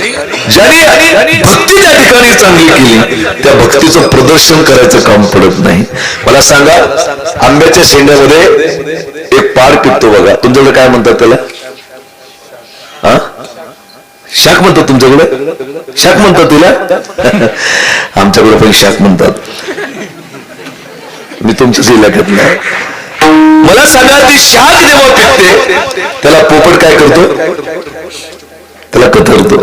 ज्याने भक्ती ठिकाणी चांगली केली त्या भक्तीचं प्रदर्शन करायचं काम पडत नाही. मला सांगा आंब्याच्या शेंड्यामध्ये एक पार पिकतो बघा. तुमच्याकडे काय म्हणतात त्याला? हा? शाक म्हणतात तुमच्याकडे? शाक म्हणतात तिला? आमच्याकडे पण शाक म्हणतात. मी तुमच्याच इलाक्यात नाही. मला सांगा ती शाक जेव्हा पिकते त्याला पोपट काय करतो? त्याला कथरतो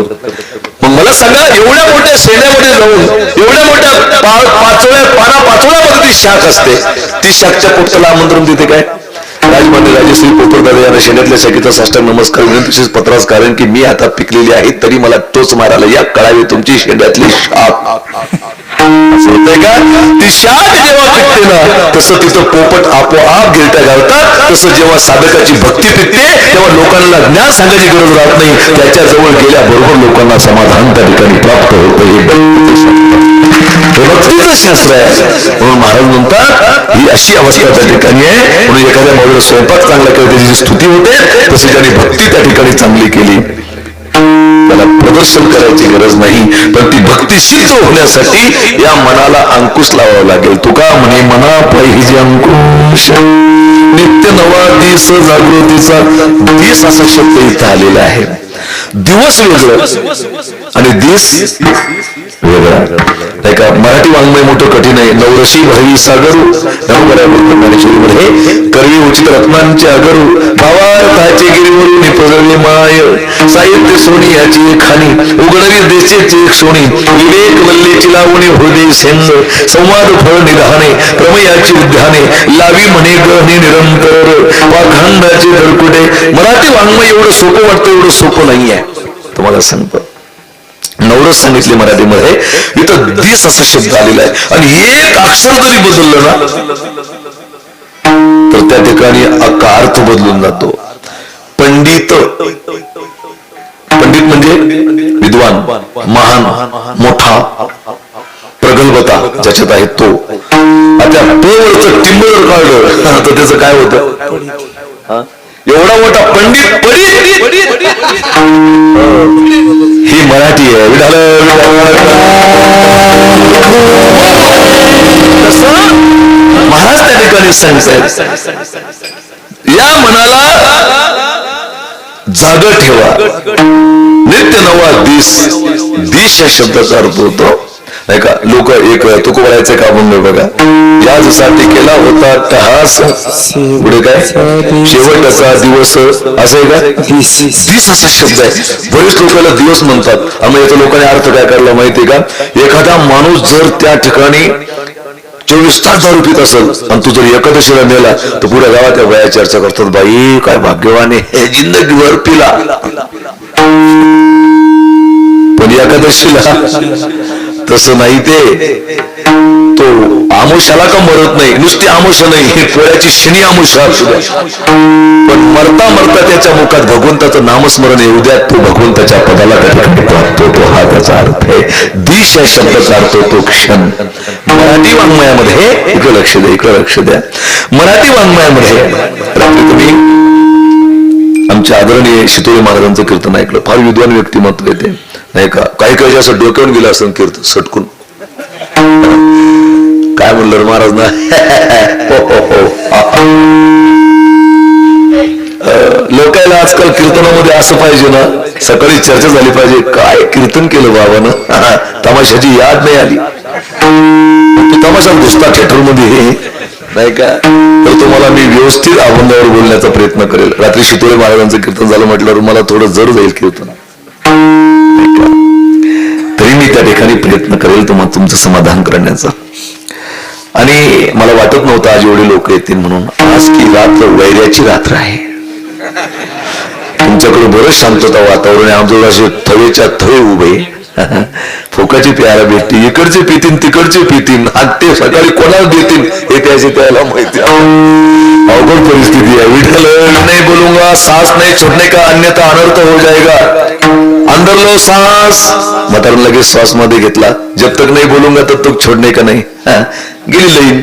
मग मला सांगा एवढ्या मोठ्या शेण्यामध्ये जाऊन एवढ्या मोठ्या पा- पाचोळ्या पाना पाचोळ्यामध्ये ती शाख असते. ती शाखच्या पोटाला आमंत्रण देते काय? राजमान्य राजेश्री पोतुरदादा यांना शेण्यातल्या शाखेचा साष्टांग नमस्कार विनंती पत्रास कारण की मी आता पिकलेली आहे तरी मला तोच मारायला या कळावी तुमची शेंड्यातली शाख. असं होतंय का? ती शाख जेव्हा पिकते ना तसं तिथं पोपट आपोआप गिरट्या घालतात तसं जेव्हा साधकाची भक्ती पिकते तेव्हा लोकांना ज्ञान सांगायची गरज राहत नाही. त्याच्याजवळ गेल्याबरोबर लोकांना समाधान त्या ठिकाणी प्राप्त होतं. हे भक्तीचं शास्त्र. आहे. म्हणून महाराज म्हणतात ही अशी अवस्था त्या ठिकाणी आहे. म्हणून एखाद्या माणूस स्वयंपाक चांगला केला त्याची स्तुती होते तशी त्यांनी भक्ती त्या ठिकाणी चांगली केली. प्रदर्शन करायची गरज नाही. तर ती भक्ती सिद्ध होण्यासाठी या मनाला अंकुश लावावा लागेल. तुका म्हणे मना पाहिजे अंकुश. नित्य नवा दिस जागृतीचा दिस असा शब्द इथं आलेला आहे. दिवस वेगळं आणि दिस वेगळा. नाही का? मराठी वाङ्मय मोठं कठीण आहे. नवरशी भावी सागरू ज्ञानेश्वरीमध्ये कर्वी उचित रत्नांचे अगरू. भावार्थाचे गिरीवरून निपजले माय. साहित्य सोनी याची एक खाणी उघडवी देशेची एक सोनी. विवेक वल्लेची लावणी हृदय सेंग संवाद फळ निधाने. प्रमयाची उद्याने. लावी म्हणे गहने निरंतर वाखंडाचे धडकुटे. मराठी वाङ्मय एवढं सोपं वाटतं एवढं सोपं नाही आहे तुम्हाला सांगतो. नवरस सांगितले मराठीमध्ये. इथं दिस असा शब्द आलेला आहे. आणि एक अक्षर जरी बदललं ना तर त्या ठिकाणी अख्खा अर्थ बदलून जातो. पंडित पंडित म्हणजे विद्वान महान मोठा प्रगल्भता ज्याच्यात आहे तो. आता पोवरचं टिंबर काढलं. तर त्याचं काय होतं? एवढा मोठा पंडित पडित ही मराठी आहे. विधान महाराज त्या ठिकाणी सांगतायत. या मनाला जाग ठेवा. नित्य नवा दिस दिश या शब्दाचा अर्थ होतो नाही का? लोक एक तुको तुकोबरायचे का म्हणलं बघा. याचसाठी केला होता तहास. पुढे काय? शेवटचा दिवस असं आहे का? दिस असा शब्द आहे. बरेच लोकांना दिवस म्हणतात. आम्ही याचा लोकांनी अर्थ काय करायला माहितीये का? एखादा माणूस जर त्या ठिकाणी चोवीस तास दारू पित असेल आणि तू जर एकादशीला नेला तर पुऱ्या गावात त्या वया चर्चा करतात बाई काय भाग्यवाने हे जिंदगीवर पिला. पण एकादशीला तसं नाही ते. तो आमुषाला का मरत नाही? नुसती आमुष नाही पोळ्याची शनी आमुषा पण मरता मरता त्याच्या मुखात भगवंताचं नामस्मरण येऊ द्या तो भगवंताच्या पदाला त्या तो प्राप्त होतो. हा त्याचा अर्थ आहे. दिश या शब्दाचा अर्थ होतो क्षण. मराठी वाङ्मयामध्ये इकडं लक्ष द्या इकडं लक्ष द्या. मराठी वाङ्मयामध्ये रात्री तुम्ही आमच्या आदरणीय शितोळी महाराजांचं कीर्तन ऐकलं. फार विद्वान व्यक्तिमत्व येते नाही का? काही काही असं डोक्यावरून गेलं असं कीर्तन सटकून. काय म्हणलं महाराज ना? हो, हो, हो. लोकायला आजकाल कीर्तनामध्ये असं पाहिजे ना सकाळी चर्चा झाली पाहिजे काय कीर्तन केलं बाबानं? तमाशाची याद नाही आली. तू तमाशा घुसता थिएटरमध्ये नाही का? तर तुम्हाला मी व्यवस्थित आबंधावर बोलण्याचा प्रयत्न करेल. रात्री शितोळे महाराजांचं कीर्तन झालं म्हटल्यावर मला थोडं जड जाईल कीर्तन. तरी मी त्या ठिकाणी प्रयत्न करेल तुम्हाला तुमचं समाधान करण्याचा. आणि मला वाटत नव्हतं आज एवढे लोक येतील म्हणून. आज की रात्र वैर्याची रात्र आहे. तुमच्याकडे बरंच शांतता वातावरण आहे. आमच्याकडे असे थवेच्या थवे उभे. फोकाची प्यायला भेटतील इकडचे पितीन तिकडचे पितीन आणि ते सकाळी कोणाला देतील हे त्याचे त्याला माहिती अवघड परिस्थिती आहे. विठ्ठल नाही बोलूंगा सास नाही छोड़ने का अन्यथा अनर्थ हो जाएगा अंडरलो लो श्वास लगेच श्वासमध्ये घेतला. जब तक नाही बोलूंगा तब तक छोडणे का नाही? गेली लईन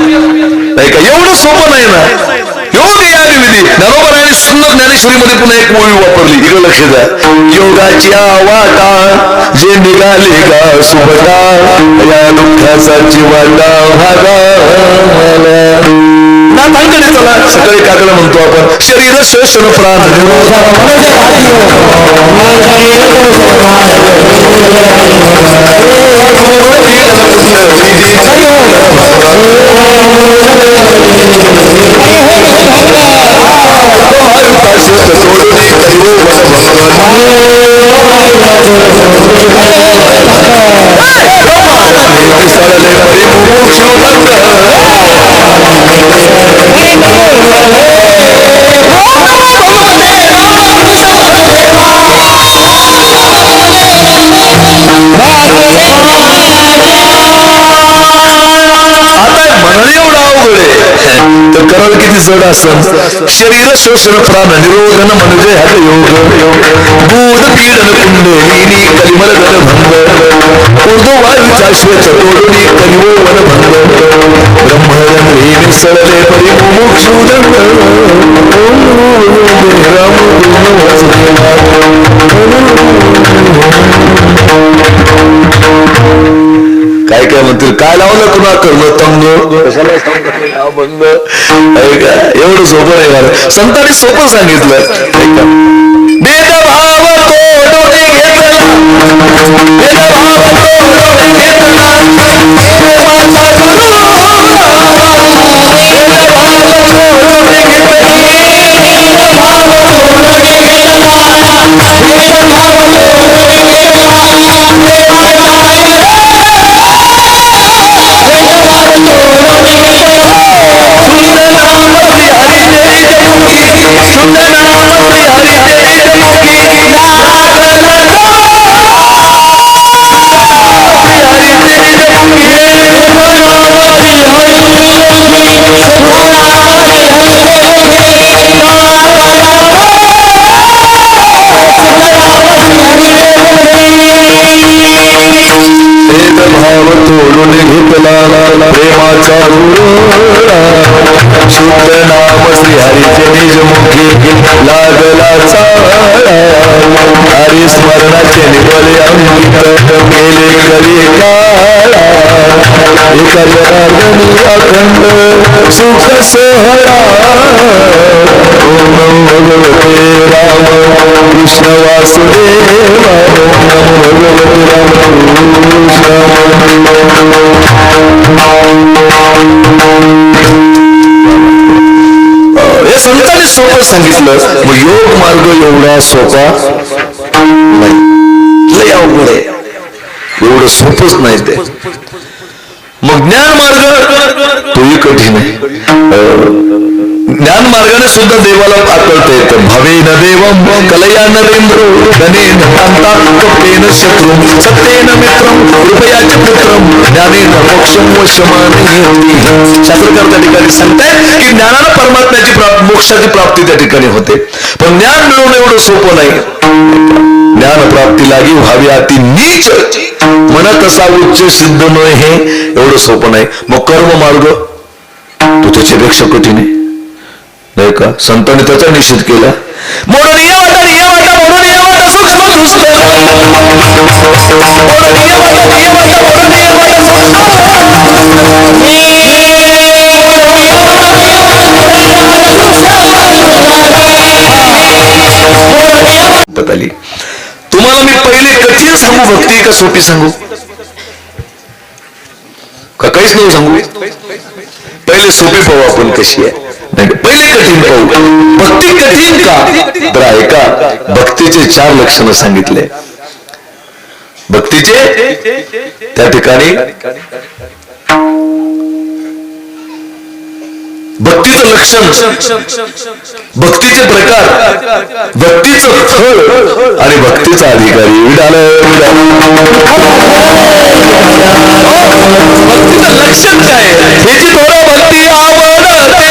नाही का एवढं सोपं नाही ना. योग याग विधी बरोबर आणि सुंदर ज्ञानेश्वरीमध्ये पुन्हा एक ओळी वापरली. इकडे लक्ष द्या. योगाची वाटा जे निघाले का सुभटा या दुःखाचा जीवाटा भागा नाथांकडे चला सकाळी काकडा म्हणतो आपण शरीर श्वसन प्राण आता तर शरीर शोषण प्राण निरोधन म्हणजे हट योग दूध पीडन कुंडलिनी कलिमल गण भंग उर्दू वायूचा श्वेत तोडुनी कलिवो वन भंग ब्रह्मरंगे मिसळले परी मुमुक्षुदंड राम गुण वासुदेवा काय काय म्हणतील? काय लावलं तुला करणं? तंग? कशाला बंग एवढं सोपं नाही मला संतांनी सोपं सांगितलं. ऐका. भेदभाव तोडून घेतला? भेदभाव तोडून शुद्ध नाम श्री हरीचे निज मुखी लागला चाळा हरी स्मरणाचे निवले अंकित केले कली काळा. अखंड सुख सोहळा. ओम भगवते राम कृष्ण वासुदेवा. ओम नमो भगवते हे सोबत सोपं सांगितलं. मग योग मार्ग एवढा सोपा नाही. लय अवघड आहे. एवढं सोपच नाही ते. मग ज्ञान मार्ग तोही कठीण आहे ज्ञान मार्गाने सुद्धा देवाला आकळता येतं. न देवम कलया नरेंद्र धनेन कांता शत्रू सत्येन मित्रम कृपयाच पुत्रम ज्ञानेन मोक्षम व शमाने शास्त्रकार त्या ठिकाणी सांगताय की ज्ञानाला परमात्म्याची प्राप्त मोक्षाची प्राप्ती त्या ठिकाणी होते. पण ज्ञान मिळवणं एवढं सोपं नाही ज्ञान प्राप्ती लागी व्हावी अति नीच. म्हणत असा उच्च सिद्ध न हे एवढं सोपं नाही. मग कर्म मार्ग तो त्याच्यापेक्षा कठीण आहे आहे का संतांनी त्याचा निषेध केला म्हणून ये वाटा ये वाटा म्हणून ये वाटा सूक्ष्म म्हणून ये वाटा ये वाटा म्हणून ये वाटा आली तुम्हाला मी पहिले कठीण सांगू भक्ती का सोपी सांगू का काहीच नाही सांगू पहिले सोपी पाहू आपण कशी आहे ऐका भक्तीचे चार लक्षणं सांगितले. भक्तीचे त्या ठिकाणी भक्तीचं लक्षण भक्तीचे प्रकार भक्तीचं फळ आणि भक्तीचा अधिकारी. भक्तीचं लक्षण काय? ह्याची थोडं भक्ती आवडते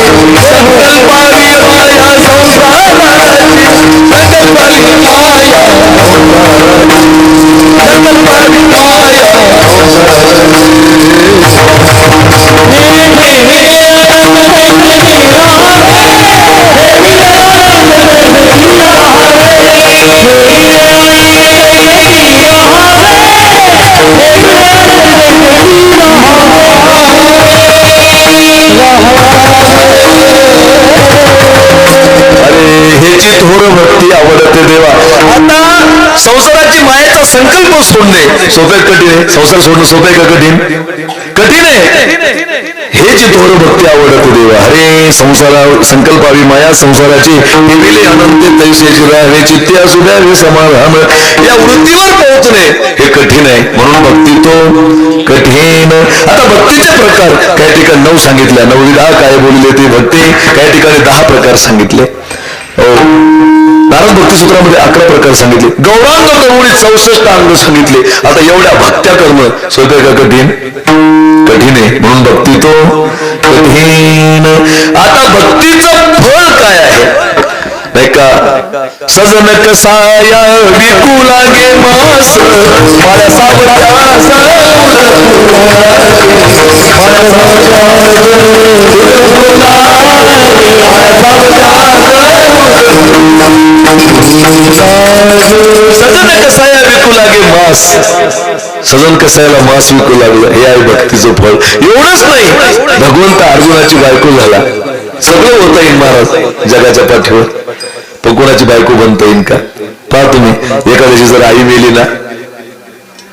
देवा. आता संसाराची मायेचा संकल्प सोडणे सोपे कठीण आहे. संसार सोडणं सोपे का कठीण? कठीण आहे. हे जी थोर भक्ती आवडते देवा. अरे संसारा संकल्पावी माया संसाराची. निविले अनंत तैसेची राहावे चित्ते असू द्यावे समाधान. या वृत्तीवर पोहोचणे हे कठीण आहे. म्हणून भक्ती तो कठीण. आता भक्तीचे प्रकार काही ठिकाणी नऊ सांगितल्या. नऊ दहा काय बोलले ते भक्ती? काही ठिकाणी दहा प्रकार सांगितले. हो. नारद भक्तीसूत्रामध्ये अकरा प्रकार सांगितले. गौरांग गवळी चौसष्ट अंग सांगितले. आता एवढ्या भक्त्या करणं सोपे का कठीण कठीण आहे. म्हणून भक्ती तो कठीण. आता भक्तीचं फळ काय आहे? का सजन कसाया विकू लागे मास. माझ्या सजन कसाया विकू लागे मास. सजन कसायला मास विकू लागलं. हे आहे भक्तीचं फळ. एवढंच नाही. भगवंत अर्जुनाची बायको झाला. सगळं होता येईल महाराज जगाच्या पाठीवर. पण कोणाची बायको बनता येईल का? पहा तुम्ही एखाद्याची जर आई मेली ना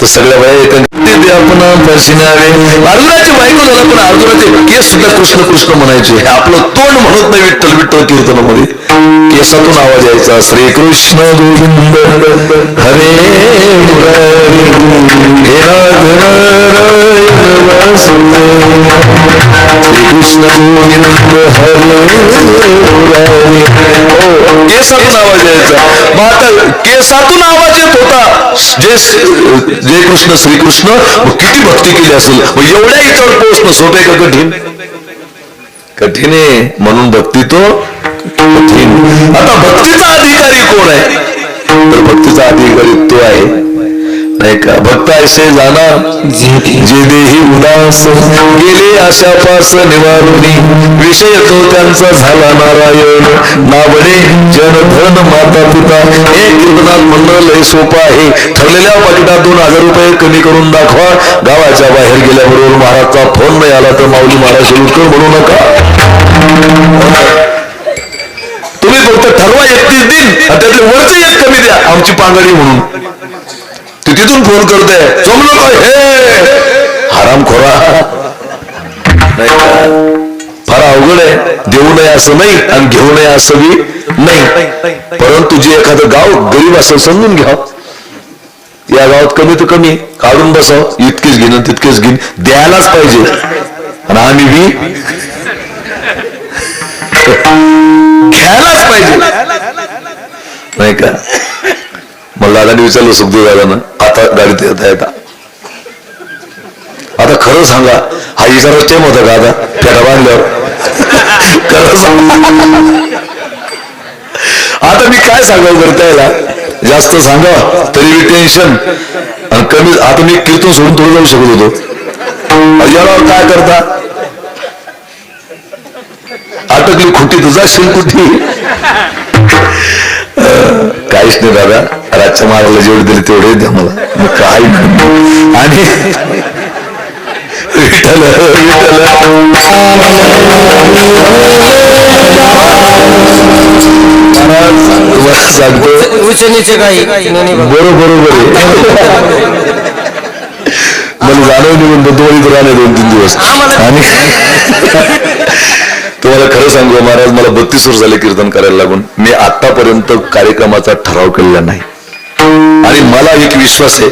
तर सगळ्या बाया येतात आपण पर्शिनावे अर्जुनाची बायको झाला पण अर्जुनाचे केस सुद्धा कृष्ण कृष्ण म्हणायचे. हे आपलं तोंड म्हणत नाही विठ्ठल विठ्ठल कीर्तनामध्ये. केसातून आवाज यायचा श्री कृष्ण गोविंद हरे हे हरे केसातून आवाज यायचा. मग आता केसातून आवाज येत होता. जे जे कृष्ण श्रीकृष्ण किती भक्ती केली असेल. मग एवढ्या इतर पोचणं सोपे का कठीण? कठीण आहे. म्हणून भक्ती तो कठीण. आता भक्तीचा अधिकारी कोण आहे? तर भक्तीचा अधिकारी तो आहे नाही का भक्त ऐसे जाना जे देही उदास गेले आशा पास निवारुनी विषय तो त्यांचा झाला नारायण. नाबडे जन धन माता पिता हे कीर्तनात म्हणणं लय सोपं आहे. ठरलेल्या पाकिटात दोन हजार रुपये कमी करून दाखवा. गावाच्या बाहेर गेल्याबरोबर महाराजचा फोन नाही आला तर माऊली महाराज उत्तर म्हणू नका. तुम्ही फक्त ठरवा एकतीस दिन आणि त्यातले वरचे एक कमी द्या. आमची पांगडी म्हणून. तिथून फोन करते. जमलो काय हे! हराम खोरा. फार अवघड आहे. देऊ नये असं नाही आणि घेऊ नये असं बी नाही. परंतु जे एखादं गाव गरीब असं समजून घ्या. या गावात कमी तर कमी. काढून बसाव. इतकेच घेणं तितकेच घेईन. द्यायलाच पाहिजे. आणि आम्ही बी घ्यायलाच पाहिजे. नाही का? मला दादाने विचारलं सुखदेव दादानं आता गाडीत येता येता आता खरं सांगा हा इशारा टेम होता का आता? फेटा बांधल्यावर. खरं सांगा. आता मी काय सांगावं करता त्याला? जास्त सांगा तरी टेन्शन आणि कमी आता मी कीर्तन सोडून थोडं जाऊ शकत होतो. यावर काय करता? अटकली खुटी तुझा शिलकुटी काहीच नाही दादा. राजच्या महाराजला जेवढे दिले तेवढे द्या मला. मग काय. आणि. बरोबर मला जाणव निघून दोन इथं राहिले दोन तीन दिवस. आणि तुम्हाला खरं सांगू महाराज मला बत्तीस वर्ष झाले कीर्तन करायला लागून. मी आतापर्यंत कार्यक्रमाचा ठराव केलेला नाही. आणि मला एक विश्वास आहे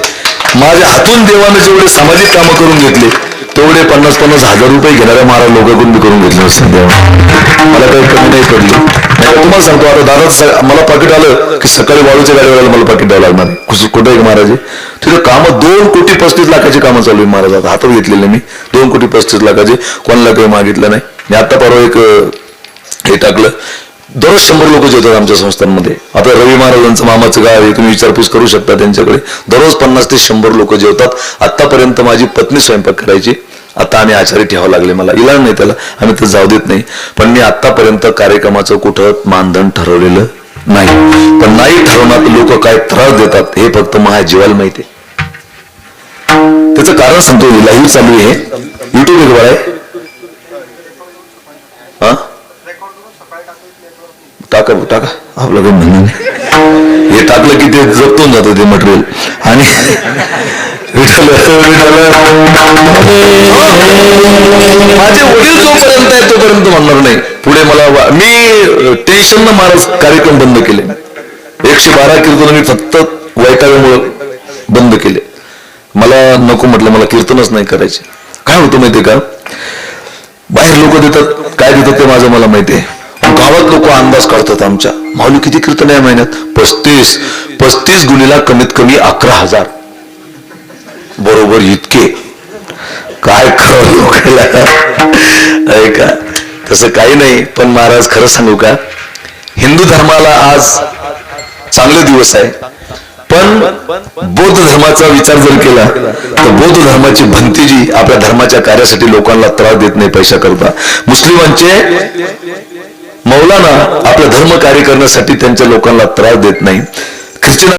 माझ्या हातून देवाने जेवढे सामाजिक कामं करून घेतले तेवढे पन्नास पन्नास हजार रुपये घेणाऱ्या महाराज लोकांकडून मी करून घेतले असते देवा मला काही कमी नाही पडली. तुम्हाला सांगतो आता दादा मला पाकिट आलं की सकाळी वाळूच्या गाडीवर मला पाकिट द्यावं लागणार. कुठं आहे महाराज तिथं कामं दोन कोटी पस्तीस लाखाची कामं चालू आहे महाराज. आता हातात घेतलेले मी. दोन कोटी पस्तीस लाखाचे कोणाला काही मागितलं नाही. मी आता परवा एक हे टाकलं. दररोज शंभर लोक जेवतात आमच्या संस्थांमध्ये. आता रवी महाराजांचं मामाचं गाव आहे तुम्ही विचारपूस करू शकता त्यांच्याकडे. दररोज पन्नास ते शंभर लोक जेवतात. आतापर्यंत माझी पत्नी स्वयंपाक करायची. आता आम्ही आचारी ठेवावं लागले मला इलाज नाही त्याला. आम्ही तर जाऊ देत नाही. पण मी आतापर्यंत कार्यक्रमाचं कुठं मानधन ठरवलेलं नाही. पण नाही ठरवण्यात लोक काय त्रास देतात हे फक्त माझ्या जीवाला माहिती आहे. त्याचं कारण सांगतो लाईव्ह चालू आहे. युट्यूब एक आहे. टाका टाका. आपलं काही म्हणणं नाही. टाकलं की ते जपतून जातं ते मटेरियल आणि माझे वडील जोपर्यंत आहे तोपर्यंत म्हणणार नाही. पुढे मला मी टेन्शन न महाराज कार्यक्रम बंद केले. एकशे बारा कीर्तन मी फक्त वैतागामुळे बंद केले. मला नको म्हटलं मला कीर्तनच नाही करायचे. काय होतं माहितीये का? बाहेर लोक देतात. काय देतात ते माझं मला माहिती आहे. गावात लोक अंदाज काढतात आमच्या. माऊली किती कीर्तन आहे महिन्यात? पस्तीस. पस्तीस गुणीला कमीत कमी अकरा हजार. बरोबर इतके. काय खरं लोकांना? ऐका. तसं काही नाही पण महाराज खरं सांगू का? हिंदू धर्माला आज चांगले दिवस आहे. पण बौद्ध धर्माचा विचार जर केला तर बौद्ध धर्माची भंती जी आपल्या धर्माच्या कार्यासाठी लोकांना त्रास देत नाही पैसा करता मुस्लिमांचे मौलाना आपलं धर्म कार्य करण्यासाठी त्यांच्या लोकांना त्रास देत नाही. ख्रिश्चन